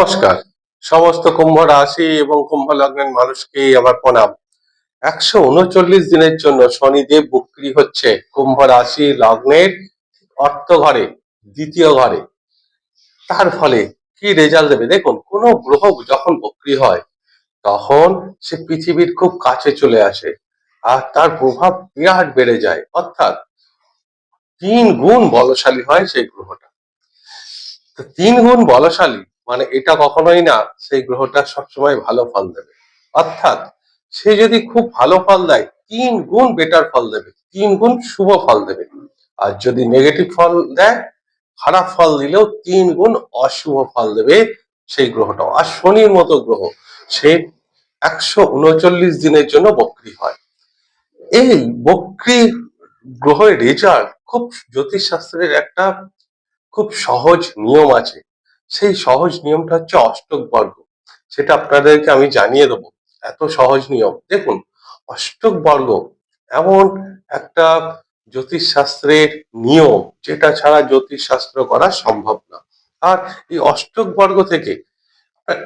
নমস্কার। সমস্ত কুম্ভ রাশি এবং কুম্ভ লগ্নের মানুষকে আমার প্রণাম। একশো উনচল্লিশ দিনের জন্য শনিদেব বক্রি হচ্ছে কুম্ভ রাশি লগ্নের অর্থ ঘরে, দ্বিতীয় ঘরে। তার ফলে কি রেজাল্ট দেবে? দেখুন, কোন গ্রহ যখন বক্রি হয়, তখন সে পৃথিবীর খুব কাছে চলে আসে আর তার প্রভাব বিরাট বেড়ে যায়। অর্থাৎ তিন গুণ বলশালী হয় সেই গ্রহটা। তিন গুণ বলশালী মানে এটা কখনোই না, সেই গ্রহটা সবসময় ভালো ফল দেবে। অর্থাৎ সে যদি খুব ভালো ফল দেয়, তিন গুণ বেটার ফল দেবে, তিন গুণ শুভ ফল দেবে। আর যদি নেগেটিভ ফল দেয়, খারাপ ফল দিলেও তিন গুণ অশুভ ফল দেবে সেই গ্রহটা আর শনির মতো গ্রহ, সে একশো উনচল্লিশ দিনের জন্য বক্রি হয়। এই বক্রি গ্রহের রেজাল্ট খুব জ্যোতিষশাস্ত্রের একটা খুব সহজ নিয়ম আছে। সেই সহজ নিয়মটা হচ্ছে অষ্টক বর্গ। সেটা আপনাদেরকে আমি জানিয়ে দেবো। এত সহজ নিয়ম। দেখুন, অষ্টক বর্গ এমন একটা জ্যোতিষশাস্ত্রের নিয়ম, যেটা ছাড়া জ্যোতিষশাস্ত্র করা সম্ভব না। আর এই অষ্টক বর্গ থেকে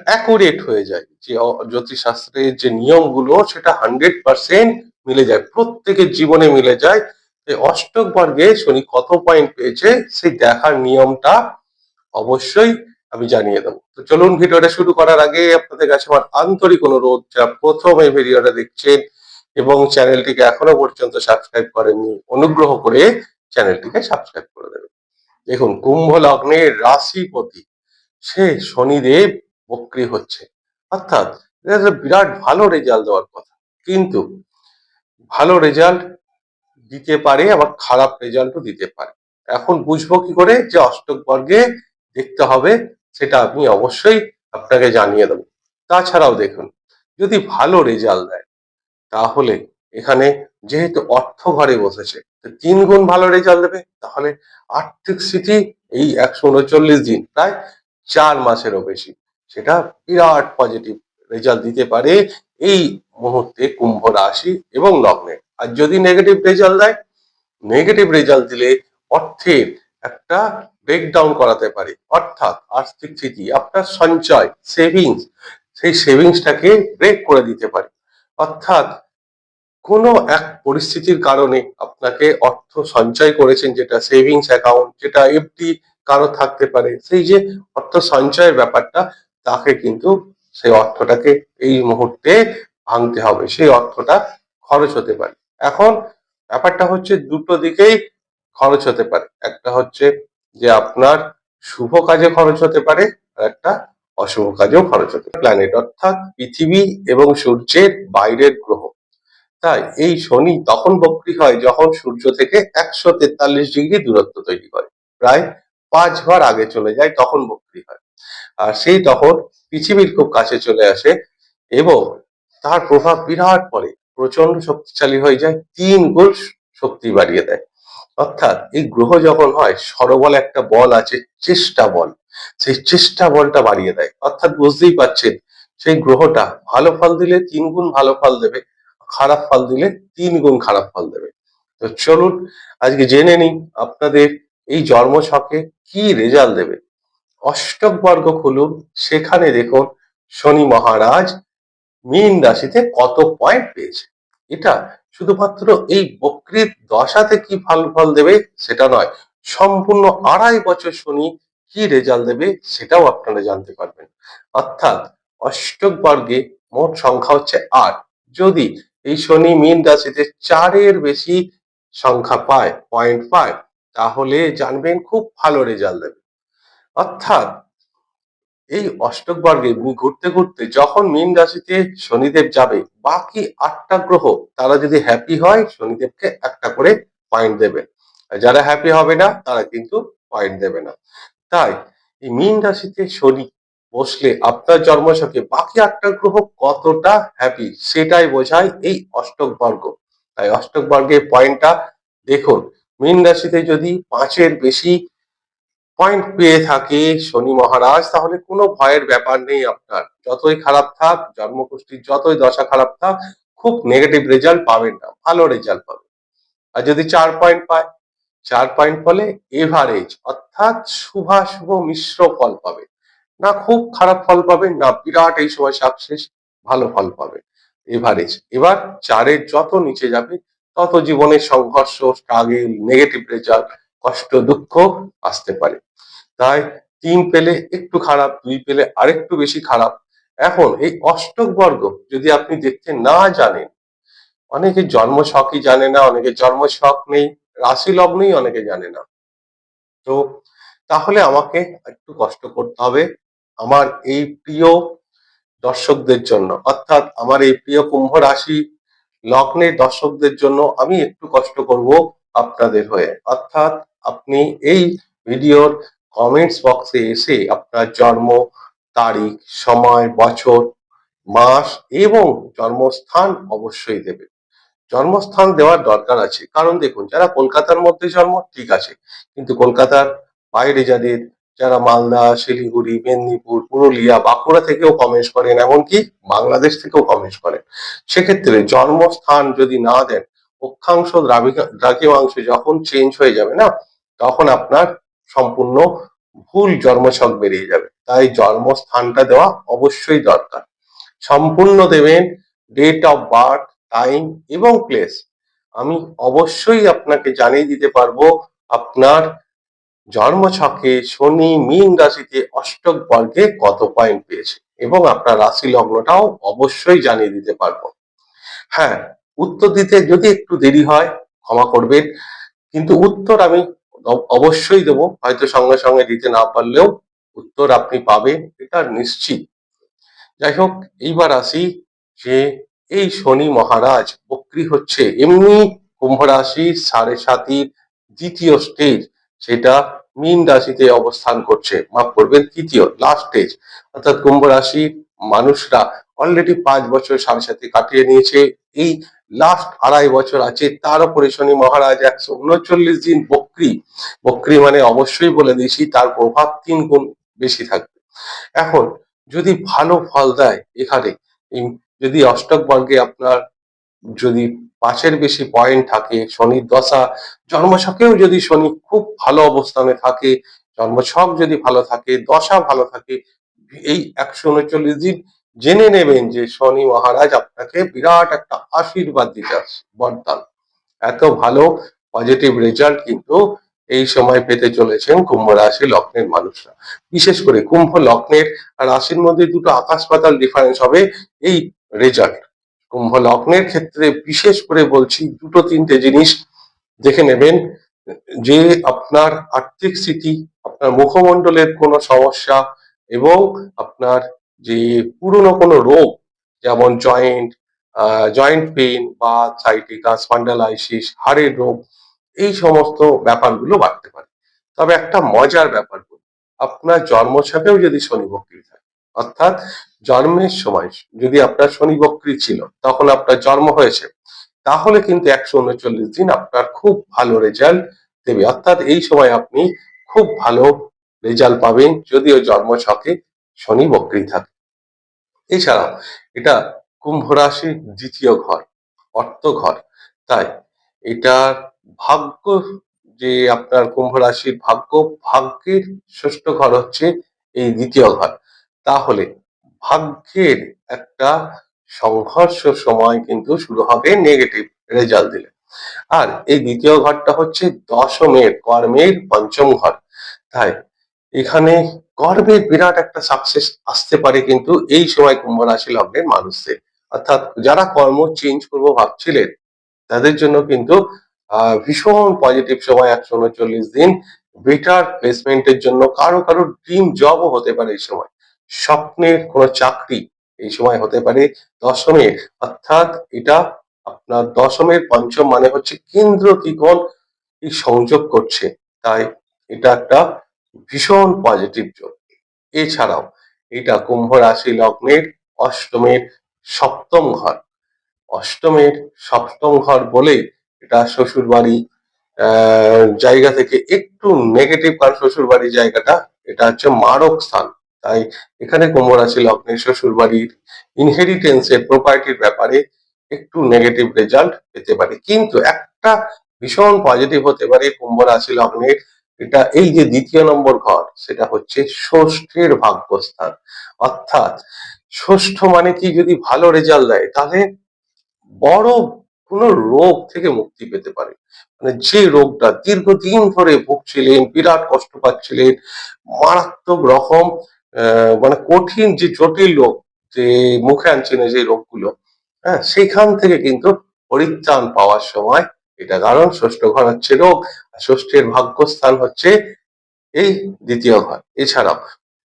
অ্যাকুরেট হয়ে যায় যে জ্যোতিষশাস্ত্রের যে নিয়মগুলো, সেটা হান্ড্রেড পার্সেন্ট মিলে যায়, প্রত্যেকের জীবনে মিলে যায়। এই অষ্টক বর্গে শনি কত পয়েন্ট পেয়েছে, সেই দেখার নিয়মটা অবশ্যই আমি জানিয়ে দেবো। তো চলুন ভিডিওটা শুরু করার আগে আপনাদের কাছে আমার আন্তরিক অনুরোধ, যারা প্রথম এই ভিডিওটা দেখছেন এবং চ্যানেলটিকে এখনও পর্যন্ত সাবস্ক্রাইব করেননি, অনুগ্রহ করে চ্যানেলটিকে সাবস্ক্রাইব করে দেবেন। দেখুন, কুম্ভ লগ্নের রাশিপতি, সে শনিদেব বক্রি হচ্ছে। অর্থাৎ বিরাট ভালো রেজাল্ট দেওয়ার কথা। কিন্তু ভালো রেজাল্ট দিতে পারে, আবার খারাপ রেজাল্টও দিতে পারে। এখন বুঝব কি করে যে অষ্টক বর্গে দেখতে হবে সেটা আমি অবশ্যই আপনাকে জানিয়ে দেবো। তাছাড়াও দেখুন, যদি ভালো রেজাল্ট দেয়, তাহলে এখানে যেহেতু অর্থ ঘরে বসেছে তিন গুণ ভালো রেজাল্ট দেবে, তাহলে আর্থিক স্থিতি এই একশো উনচল্লিশ দিন, প্রায় চার মাসেরও বেশি। সেটা বিরাট পজিটিভ রেজাল্ট দিতে পারে এই মুহূর্তে কুম্ভ রাশি এবং লগ্নে। আর যদি নেগেটিভ রেজাল্ট দেয় নেগেটিভ রেজাল্ট দিলে অর্থের একটা ব্রেকডাউন করাতে পারে। অর্থাৎ আর্থিক স্থিতি, আপনার সঞ্চয় সেভিংস সেই সেভিংসটাকে ব্রেক করে দিতে পারে। অর্থাৎ কোনো এক পরিস্থিতির কারণে আপনাকে অর্থ সঞ্চয় করেছেন, যেটা সেভিংস অ্যাকাউন্ট যেটা এফডি কারও থাকতে পারে, সেই যে অর্থ সঞ্চয়ের ব্যাপারটা, তাকে কিন্তু সেই অর্থটাকে এই মুহূর্তে ভাঙতে হবে। সেই অর্থটা খরচ হতে পারে। এখন ব্যাপারটা হচ্ছে দুটো দিকেই খরচ হতে পারে। একটা হচ্ছে যে আপনার শুভ কাজে খরচ হতে পারে আর একটা অশুভ কাজেও খরচ হতে পারে। প্ল্যানেট অর্থাৎ পৃথিবী এবং সূর্যের বাইরের গ্রহ। তাই এই শনি তখন বক্রি হয় যখন সূর্য থেকে একশো তেতাল্লিশ ডিগ্রি দূরত্ব তৈরি করে। প্রায় পাঁচবার আগে চলে যায় তখন বক্রি হয়। আর সেই তখন পৃথিবীর খুব কাছে চলে আসে এবং তার প্রভাব বিরাট পড়ে। প্রচণ্ড শক্তিশালী হয়ে যায়, তিন গুণ শক্তি বাড়িয়ে দেয়। অর্থাৎ এই গ্রহ যখন হয়, সরবল একটা বল আছে, চেষ্টা বল। সেই চেষ্টা বলটা বাড়িয়ে দেয়। অর্থাৎ বুঝতেই পারছেন, সেই গ্রহটা ভালো ফল দিলে তিন গুণ ভালো ফল দেবে, খারাপ ফল দিলে তিন গুণ খারাপ ফল দেবে। তো চলুন, আজকে জেনে নিই আপনাদের এই জন্ম ছকে কি রেজাল্ট দেবে। অষ্টক বর্গ খুলুন, সেখানে দেখুন শনি মহারাজ মীন রাশিতে কত পয়েন্ট পেয়েছে। এটা শুধুমাত্র এই বক্রির দশাতে কি ফল ফল দেবে সেটা নয়, সম্পূর্ণ আড়াই বছর শনি কি রেজাল্ট দেবে সেটাও আপনারা জানতে পারবেন। অর্থাৎ অষ্টক বর্গে মোট সংখ্যা হচ্ছে আট। যদি এই শনি মীন রাশিতে চারের বেশি সংখ্যা পায় পয়েন্ট পায়, তাহলে জানবেন খুব ভালো রেজাল্ট দেবে। অর্থাৎ এই অষ্টক বর্গে ঘুরতে ঘুরতে যখন মীন রাশিতে শনিদেব যাবে বাকি আটটা গ্রহ তারা যদি হ্যাপি হয় শনিদেবকে একটা করে পয়েন্ট দেবে। আর যারা হ্যাপি হবে না তারা কিন্তু পয়েন্ট দেবে না। তাই এই মীন রাশিতে শনি বসলে আপনার জন্মছকে বাকি আটটা গ্রহ কতটা হ্যাপি সেটাই বোঝায় এই অষ্টক বর্গ তাই অষ্টক বর্গের পয়েন্টটা দেখুন মীন রাশিতে যদি পাঁচের বেশি পয়েন্ট পেয়ে থাকে শনি মহারাজ, তাহলে কোনো ভয়ের ব্যাপার নেই আপনার। যতই খারাপ থাক জন্মকুষ্ঠির যতই দশা খারাপ থাক, খুব নেগেটিভ রেজাল্ট পাবেন না, ভালো রেজাল্ট পাবেন। আর যদি চার পয়েন্ট পায়, চার পয়েন্ট ফলে এভারেজ অর্থাৎ শুভাশুভ মিশ্র ফল পাবে না খুব খারাপ ফল পাবেন, না বিরাট এই সময় সাকসেস ভালো ফল পাবেন। এভারেজ এবার চারের যত নিচে যাবে, তত জীবনের সংঘর্ষ স্ট্রাগল নেগেটিভ রেজাল্ট কষ্ট, দুঃখ আসতে পারে। তাই তিন পেলে একটু খারাপ, দুই পেলে আরেকটু বেশি খারাপ। এখন এই অষ্টক বর্গ যদি আপনি দেখতে না জানেন, অনেকে জন্ম ছকই জানে না, অনেকে জন্ম ছক নেই রাশি লগ্নই অনেকে জানে না। তো তাহলে আমাকে একটু কষ্ট করতে হবে আমার এই প্রিয় দর্শকদের জন্য। অর্থাৎ আমার এই প্রিয় কুম্ভ রাশি লগ্নের দর্শকদের জন্য আমি একটু কষ্ট করব আপনাদের হয়ে। অর্থাৎ আপনি এই ভিডিওর কমেন্টস বক্সে এসে আপনার জন্ম, তারিখ, সময়, বছর, মাস এবং জন্মস্থান অবশ্যই দেবে জন্মস্থান দেওয়ার দরকার আছে। কারণ দেখুন, যারা কলকাতার মধ্যে জন্ম, ঠিক আছে। কিন্তু কলকাতার বাইরে যাদের, যারা মালদা, শিলিগুড়ি, মেদিনীপুর, পুরুলিয়া, বাঁকুড়া থেকেও কমেন্টস করেন, এমনকি বাংলাদেশ থেকেও কমেন্টস করেন, সেক্ষেত্রে জন্মস্থান যদি না দেন, অক্ষাংশ দ্রাবিকা- দ্রাঘিমাংশ যখন চেঞ্জ হয়ে যাবে না, তখন আপনার সম্পূর্ণ ভুল জন্মছক বেরিয়ে যাবে। তাই জন্মস্থানটা দেওয়া অবশ্যই দরকার। সম্পূর্ণ দেবেন ডেট অফ বার্থ টাইম এবং প্লেস আমি অবশ্যই আপনাকে জানিয়ে দিতে পারব, আপনার জন্মছকে শনি মীন রাশিতে অষ্টক বর্গে কত পয়েন্ট পেয়েছে এবং আপনার রাশি লগ্নটাও অবশ্যই জানিয়ে দিতে পারব। হ্যাঁ উত্তর দিতে যদি একটু দেরি হয়, ক্ষমা করবেন। কিন্তু উত্তর আমি অবশ্যই দেবো। হয়তো সঙ্গে সঙ্গে দিতে না পারলেও উত্তর আপনি পাবেন, এটা নিশ্চিত। যাই হোক, এইবার আসি যে এই শনি মহারাজ বক্রি হচ্ছে। এমনি কুম্ভ রাশি সাড়ে সাতির দ্বিতীয় স্টেজ সেটা মীন রাশিতে অবস্থান করছে। মাফ করবেন, তৃতীয় লাস্ট স্টেজ অর্থাৎ কুম্ভ রাশির মানুষরা অলরেডি পাঁচ বছর সাড়ে সাথে কাটিয়ে নিয়েছে। এই লাস্ট আড়াই বছর আছে। তার উপরে শনি মহারাজ একশো উনচল্লিশ দিন বক্রি বক্রি মানে অবশ্যই বলে দিয়েছি তার প্রভাব তিন গুণ বেশি থাকবে। এখন যদি ভালো ফল দেয় এখানে যদি অষ্টক বর্গে আপনার যদি পাঁচের বেশি পয়েন্ট থাকে শনির দশা, জন্মছকেও যদি শনি খুব ভালো অবস্থানে থাকে, জন্মছক যদি ভালো থাকে, দশা ভালো থাকে, এই একশো উনচল্লিশ দিন জেনে নেবেন যে শনি মহারাজ আপনাকে বিরাট একটা আশীর্বাদ দিতে বরদান। এত ভালো পজিটিভ রেজাল্ট কিন্তু এই সময় পেতে চলেছেন কুম্ভ রাশি লগ্নের মানুষরা। বিশেষ করে কুম্ভ লগ্নের আর রাশির মধ্যে দুটো আকাশ পাতাল ডিফারেন্স হবে এই রেজাল্ট কুম্ভ লগ্নের ক্ষেত্রে বিশেষ করে বলছি দুটো তিনটে জিনিস দেখে নেবেন যে আপনার আর্থিক স্থিতি, আপনার মুখমণ্ডলের কোনো সমস্যা এবং আপনার যে পুরনো কোনো রোগ যেমন জয়েন্ট জয়েন্ট পেইন বা সাইটিকাস স্পন্ডালাইসিস হাড়ের রোগ এই সমস্ত ব্যাপারগুলো বাড়তে পারে। তবে একটা মজার ব্যাপার বলি, আপনার জন্মছকেও যদি শনি বক্রি থাকে অর্থাৎ জন্মের সময় যদি আপনার শনি বক্রি ছিল তখন আপনার জন্ম হয়েছে তাহলে কিন্তু একশো উনচল্লিশ দিন আপনার খুব ভালো রেজাল্ট দেবে। অর্থাৎ এই সময় আপনি খুব ভালো রেজাল্ট পাবেন যদিও জন্মছকে শনি বক্রি থাকে। এছাড়াও এটা কুম্ভ রাশির দ্বিতীয় ঘর অর্থ ঘর। তাই এটার ভাগ্য যে আপনার কুম্ভ রাশির ভাগ্য, ভাগ্যের ষষ্ঠ ঘর হচ্ছে এই দ্বিতীয় ঘর। তাহলে ভাগ্যের একটা সংঘর্ষ সময় কিন্তু শুরু হবে নেগেটিভ রেজাল্ট দিলে। আর এই দ্বিতীয় ঘরটা হচ্ছে দশমের, কর্মের পঞ্চম ঘর। তাই এখানে কর্মের বিরাট একটা সাকসেস আসতে পারে কিন্তু এই সময় কুম্ভ রাশি লগ্নের মানুষদের। অর্থাৎ যারা কর্ম চেঞ্জ করব ভাবছিলেন, তাদের জন্য কিন্তু ভীষণ পজিটিভ সময়, একশো উনচল্লিশ দিন। বেটার প্লেসমেন্টের জন্য কারও কারও ড্রিম জবও হতে পারে এই সময়। স্বপ্নের কোনো চাকরি এই সময় হতে পারে দশমের। অর্থাৎ এটা আপনার দশমের পঞ্চম মানে হচ্ছে কেন্দ্র ত্রিকোণ সংযোগ করছে। তাই এটা একটা ভীষণ পজিটিভ যোগ। এছাড়াও এটা কুম্ভ রাশি লগ্নের অষ্টমের সপ্তম ঘর। অষ্টমের সপ্তম ঘর বলে এটা শ্বশুর বাড়ি জায়গা থেকে একটু নেগেটিভ কারণ শ্বশুর বাড়ির জায়গাটা, এটা হচ্ছে মারক স্থান। তাই এখানে কুম্ভ রাশি লগ্নের শ্বশুর বাড়ির ইনহেরিটেন্সের প্রপার্টির ব্যাপারে একটু নেগেটিভ রেজাল্ট পেতে পারে। কিন্তু একটা ভীষণ পজিটিভ হতে পারে কুম্ভ রাশি লগ্নের এটা এই যে দ্বিতীয় নম্বর ঘর, সেটা হচ্ছে ষষ্ঠের ভাগ্যস্থান। অর্থাৎ ষষ্ঠ মানে কি? যদি ভালো রেজাল্ট দেয়, তাহলে বড় কোনো রোগ থেকে মুক্তি পেতে পারে। মানে যে রোগটা দীর্ঘদিন ধরে ভুগছিলেন, বিরাট কষ্ট পাচ্ছিলেন, মারাত্মক রকম মানে কঠিন যে জটিল রোগ যে মুখে আনছে না যে রোগগুলো হ্যাঁ সেখান থেকে কিন্তু পরিত্রাণ পাওয়ার সময় এটা কারণ ষষ্ঠ ঘর হচ্ছে রোগ, আর ষষ্ঠের ভাগ্যস্থান হচ্ছে এই দ্বিতীয় ঘর। এছাড়াও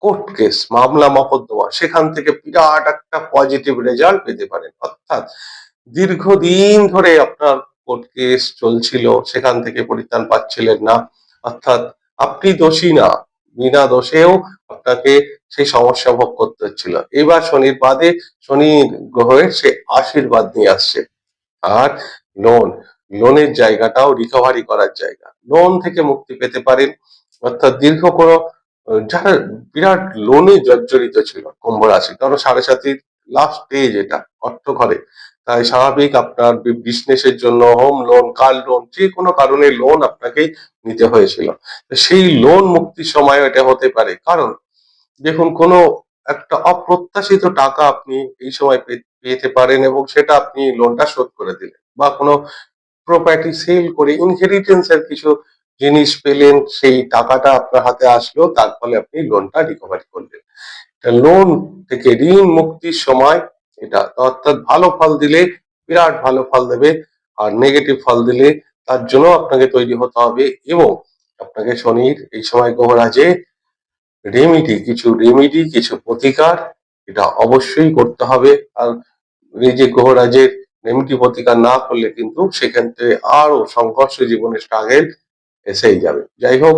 কোর্ট কেস, মামলা মকদ্দমা সেখান থেকে বিরাট একটা পজিটিভ রেজাল্ট পেতে পারেন। অর্থাৎ দীর্ঘদিন ধরে আপনার কোর্ট কেস চলছিল, সেখান থেকে পরিত্রাণ পাচ্ছিলেন না। অর্থাৎ আপনি দোষী না, বিনা দোষেও আপনাকে সেই সমস্যা ভোগ করতে হচ্ছিল। এবার শনির বাদে শনি গ্রহের সে আশীর্বাদ নিয়ে আসছে। আর লোন লোনের জায়গাটাও রিকভারি করার জায়গা। লোন থেকে মুক্তি পেতে পারেন, অর্থাৎ দীর্ঘ কোনো, যারা বিরাট লোনে জর্জরিত ছিল, কুম্ভ রাশি কারণ সাড়ে সাতির লাস্ট স্টেজ এটা, অর্থ ঘরে। তাই স্বাভাবিক আপনার বিজনেসের জন্য হোম লোন কার লোন যে কোনো কারণে লোন আপনাকে নিতে হয়েছিল। সেই লোন মুক্তির সময় এটা হতে পারে। কারণ, দেখুন, কোনো একটা অপ্রত্যাশিত টাকা আপনি এই সময় পেতে পারেন এবং সেটা আপনি লোনটা শোধ করে দিলেন। বা কোনো প্রপার্টি সেল করে ইনহেরিটেন্স এর কিছু জিনিস পেলেন, সেই টাকাটা আপনার হাতে আসলো, তার ফলে আপনি লোনটা রিকভারি করলেন। লোন থেকে ঋণ মুক্তির সময় এটা অর্থাৎ ভালো ফল দিলে, বিরাট ভালো ফল দেবে, আর নেগেটিভ ফল দিলে তার জন্য আপনাকে তৈরি হতে হবে এবং আপনাকে শনির এই সময় গ্রহরাজে রেমিডি কিছু রেমিডি কিছু প্রতিকার, এটা অবশ্যই করতে হবে। আর এই যে গ্রহরাজের রেমিডি প্রতিকার না করলে কিন্তু সেখান থেকে আরও সংঘর্ষ জীবনে স্ট্রাগেল এসেই যাবে। যাই হোক,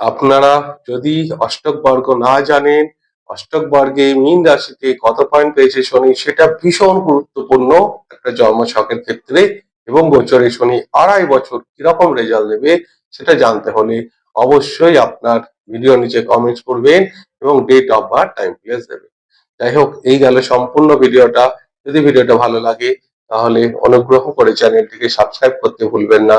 আপনারা যদি অষ্টক বর্গ না জানেন অষ্টক বর্গে মীন রাশিতে কত পয়েন্ট পেয়েছে শনি, সেটা ভীষণ গুরুত্বপূর্ণ। একটা জন্মছকের ক্ষেত্রে এবং গোচরে শনি আড়াই বছর কীরকম রেজাল্ট দেবে সেটা জানতে হলে অবশ্যই আপনার ভিডিও নিচে কমেন্টস করবেন এবং date of birth time place দেবেন। যাই হোক, এই গেল সম্পূর্ণ ভিডিওটা যদি ভিডিওটা ভালো লাগে, তাহলে অনুগ্রহ করে চ্যানেলটিকে সাবস্ক্রাইব করতে ভুলবেন না।